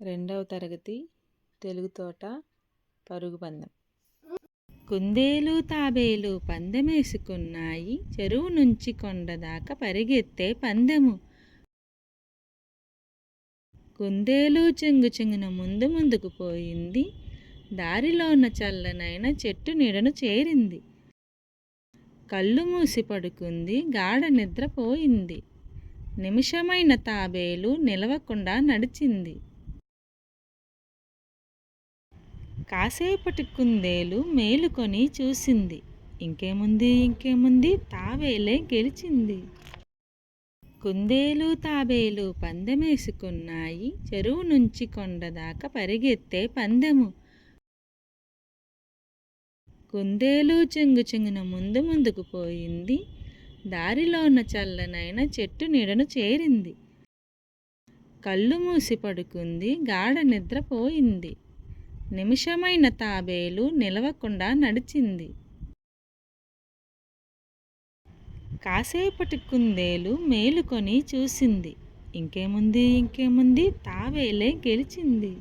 రెండవ తరగతి తెలుగు తోట పరుగు పందెం. కుందేలు తాబేలు పందెమేసుకున్నాయి చెరువు నుంచి కొండ దాకా పరిగెత్తే పందెము. కుందేలు చెంగు చెంగున ముందు ముందుకు పోయింది దారిలో ఉన్న చల్లనైన చెట్టు నీడను చేరింది. కళ్ళు మూసి పడుకుంది గాఢ నిద్రపోయింది నిమిషమైన తాబేలు నిలవకుండా నడిచింది. కాసేపటి కుందేలు మేలుకొని చూసింది. ఇంకేముంది ఇంకేముంది? తాబేలే గెలిచింది. కుందేలు తాబేలు పందెమేసుకున్నాయి. చెరువు నుంచి కొండ దాకా పరిగెత్తే పందెము. కుందేలు చెంగు చెంగున ముందు ముందుకు పోయింది. దారిలో ఉన్న చల్లనైన చెట్టు నీడను చేరింది. కళ్ళు మూసి పడుకుంది. గాఢ నిద్రపోయింది నిమిషమైన తాబేలు నిలవకుండా నడిచింది. కాసేపటి కుందేలు మేలుకొని చూసింది. ఇంకేముంది ఇంకేముంది? తాబేలే గెలిచింది.